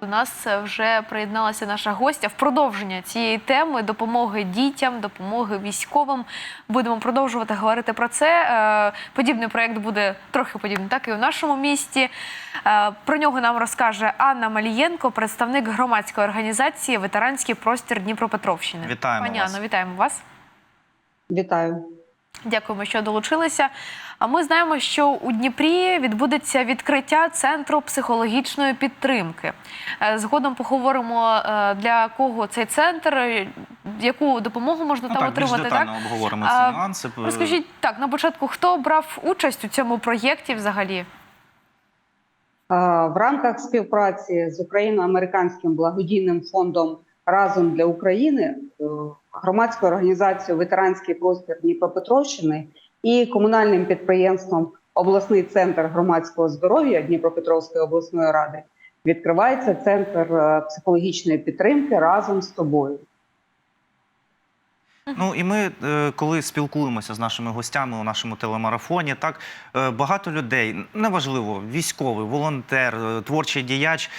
До нас вже приєдналася наша гостя в продовження цієї теми допомоги дітям, допомоги військовим. Будемо продовжувати говорити про це. Е, Подібний проєкт буде трохи подібний, так і у нашому місті. Е, Про нього нам розкаже Анна Малієнко, представник громадської організації Ветеранський простір Дніпропетровщини. Вітаємо Пані вас. Анно, вітаємо вас. Вітаю. Дякуємо, що долучилися. А ми знаємо, що у Дніпрі відбудеться відкриття центру психологічної підтримки. Е, Згодом поговоримо е, для кого цей центр, е, яку допомогу можна Ну, там так, отримати. детально Так обговоримо А, ці нюанси. розкажіть так на початку, хто брав участь у цьому проєкті взагалі? В рамках співпраці з Україно-американським благодійним фондом Разом для України, громадською організацією Ветеранський простір Дніпропетровщини і комунальним підприємством Обласний центр громадського здоров'я Дніпропетровської обласної ради відкривається центр е, психологічної підтримки разом з тобою. Ну і ми, е, коли спілкуємося з нашими гостями у нашому телемарафоні, так е, багато людей, неважливо, військовий, волонтер, е, творчий діяч,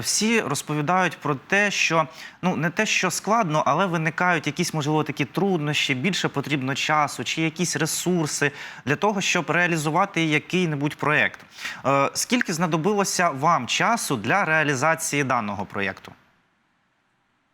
всі розповідають про те, що ну не те, що складно, але виникають якісь можливо такі труднощі, більше потрібно часу чи якісь ресурси для того, щоб реалізувати який-небудь проєкт. Е, Скільки знадобилося вам часу для реалізації даного проєкту?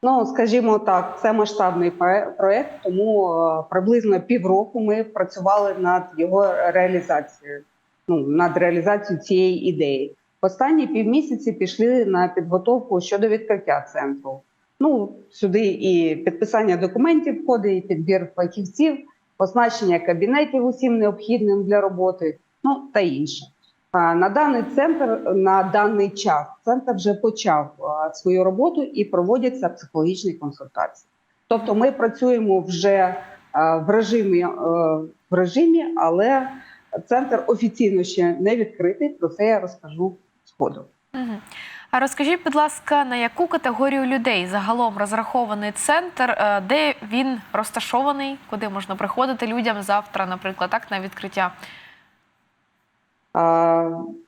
Ну, скажімо так, це масштабний проект, тому е, приблизно півроку ми працювали над його реалізацією. Ну, над реалізацією цієї ідеї. Останні півмісяці пішли на підготовку щодо відкриття центру. Ну, сюди і підписання документів входить, і підбір фахівців, оснащення кабінетів усім необхідним для роботи, ну та інше. На даний центр на даний час центр вже почав свою роботу і проводяться психологічні консультації. Тобто, ми працюємо вже в режимі в режимі, але центр офіційно ще не відкритий. Про це я розкажу згодом. А розкажіть, будь ласка, на яку категорію людей загалом розрахований центр, е, де він розташований, куди можна приходити людям завтра, наприклад, так на відкриття?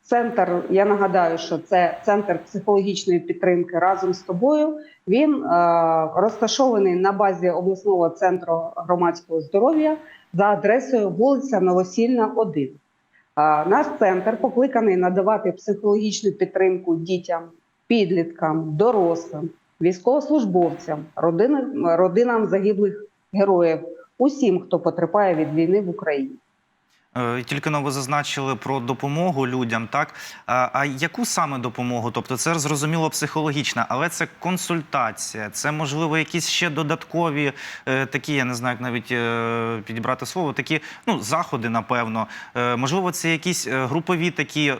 Центр, я нагадаю, що це центр психологічної підтримки разом з тобою. Він а, розташований на базі обласного центру громадського здоров'я за адресою вулиця Новосільна, 1. А, Наш центр покликаний надавати психологічну підтримку дітям, підліткам, дорослим, військовослужбовцям, родинам, родинам загиблих героїв, усім, хто потерпає від війни в Україні. Е, Тільки но ви зазначили про допомогу людям, так? А, яку саме допомогу? Тобто це зрозуміло психологічна, але це консультація, це можливо якісь ще додаткові е, такі, я не знаю, як навіть е, підібрати слово, такі ну, заходи, напевно. Можливо, це якісь групові такі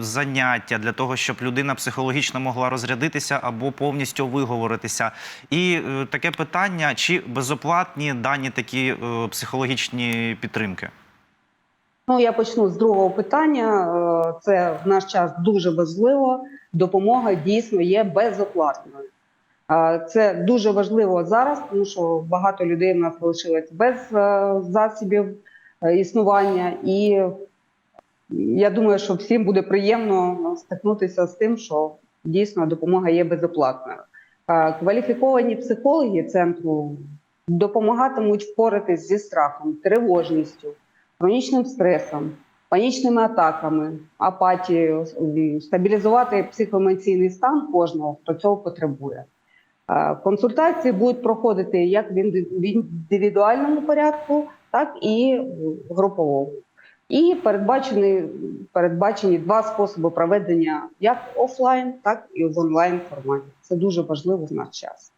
заняття для того, щоб людина психологічно могла розрядитися або повністю виговоритися. І таке питання: чи безоплатні дані такі психологічні підтримки? Ну, я почну з другого питання. Е, Це в наш час дуже важливо. Допомога дійсно є безоплатною. Е, Це дуже важливо зараз, тому що багато людей в нас залишилось без е, засобів існування, і я думаю, що всім буде приємно ну, стикнутися з тим, що дійсно допомога є безоплатною. Кваліфіковані психологи центру допомагатимуть впоратись зі страхом, тривожністю хронічним стресом, панічними атаками, апатією, стабілізувати психоемоційний стан кожного, хто цього потребує. Е, Консультації будуть проходити як в інди- в індивідуальному порядку, так і в груповому. І передбачені, передбачені два способи проведення як офлайн, так і в онлайн форматі. Це дуже важливо в наш час.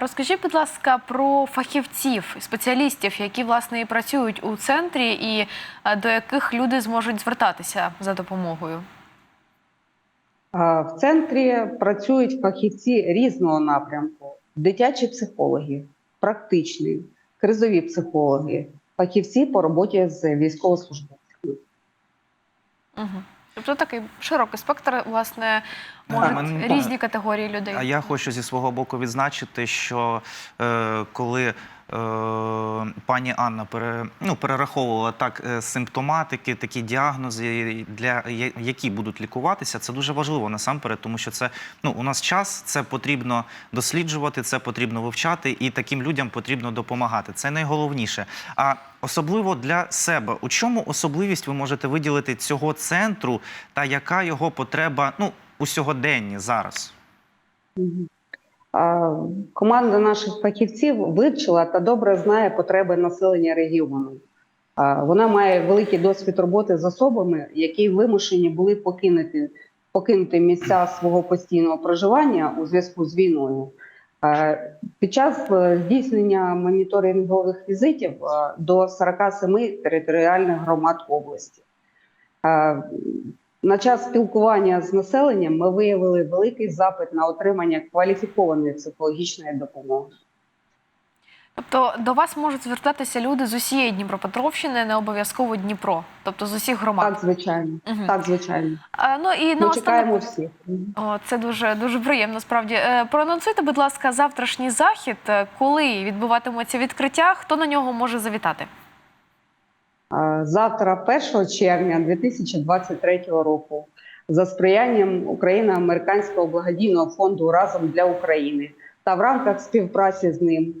Розкажіть, будь ласка, про фахівців, спеціалістів, які власне і працюють у центрі, і е, до яких люди зможуть звертатися за допомогою. В центрі працюють фахівці різного напрямку: дитячі психологи, практичні, кризові психологи, фахівці по роботі з військовослужбовцями. Угу. Тобто такий широкий спектр, власне, можуть мен- різні категорії людей. А я хочу зі свого боку відзначити, що е, коли пані Анна пере, ну, перераховувала так е, симптоматики, такі діагнози, для які будуть лікуватися. Це дуже важливо насамперед, тому що це ну у нас час, це потрібно досліджувати, це потрібно вивчати, і таким людям потрібно допомагати. Це найголовніше. А особливо для себе, у чому особливість ви можете виділити цього центру, та яка його потреба ну у сьогоденні зараз? Команда наших фахівців вивчила та добре знає потреби населення регіону. Вона має великий досвід роботи з особами, які вимушені були покинути, покинути місця свого постійного проживання у зв'язку з війною. Під час е, здійснення моніторингових візитів е, до 47 територіальних громад області. На час спілкування з населенням ми виявили великий запит на отримання кваліфікованої психологічної допомоги. Тобто до вас можуть звертатися люди з усієї Дніпропетровщини, не обов'язково Дніпро, тобто з усіх громад. Так, звичайно. Мгм. Так, звичайно. А, ну і Ми наостанок- чекаємо всіх. О, це дуже дуже приємно. Справді Е, проанонсуйте, будь ласка, завтрашній захід, е, коли відбуватиметься відкриття, хто на нього може завітати? Завтра, 1 червня 2023 року, за сприянням Україно-американського благодійного фонду Разом для України та в рамках співпраці з ним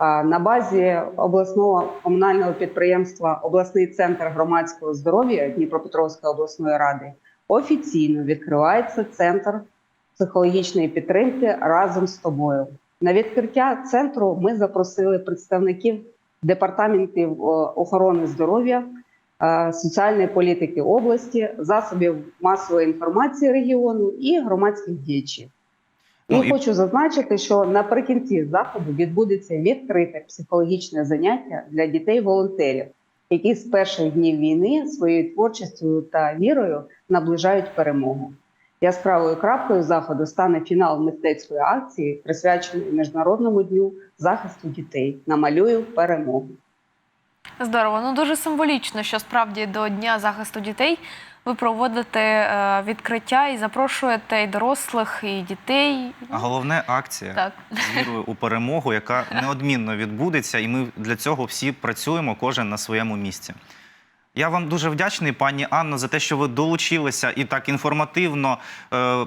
на базі обласного комунального підприємства Обласний центр громадського здоров'я Дніпропетровської обласної ради офіційно відкривається центр психологічної підтримки разом з тобою. На відкриття центру ми запросили представників департаментів е, охорони здоров'я, е, соціальної політики області, засобів масової інформації регіону і громадських діячів. Ну, і і- хочу зазначити, що наприкінці заходу відбудеться відкрите психологічне заняття для дітей-волонтерів, які з перших днів війни своєю творчістю та вірою наближають перемогу. Яскравою крапкою заходу стане фінал мистецької акції, присвяченої Міжнародному дню захисту дітей. Намалюю перемогу. Здорово. Ну дуже символічно, що справді до Дня захисту дітей ви проводите е, відкриття і запрошуєте і дорослих, і дітей. А головне акція. Так. з вірою у перемогу, яка неодмінно відбудеться, і ми для цього всі працюємо, кожен на своєму місці. Я вам дуже вдячний, пані Анно, за те, що ви долучилися і так інформативно е,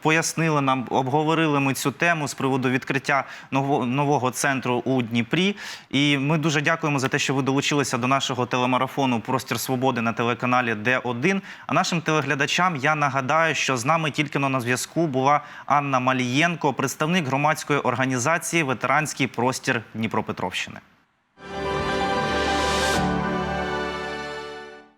пояснили нам, обговорили ми цю тему з приводу відкриття нового, нового центру у Дніпрі. І ми дуже дякуємо за те, що ви долучилися до нашого телемарафону Простір свободи на телеканалі Д1. А нашим телеглядачам я нагадаю, що з нами тільки на зв'язку була Анна Малієнко, представник громадської організації Ветеранський простір Дніпропетровщини.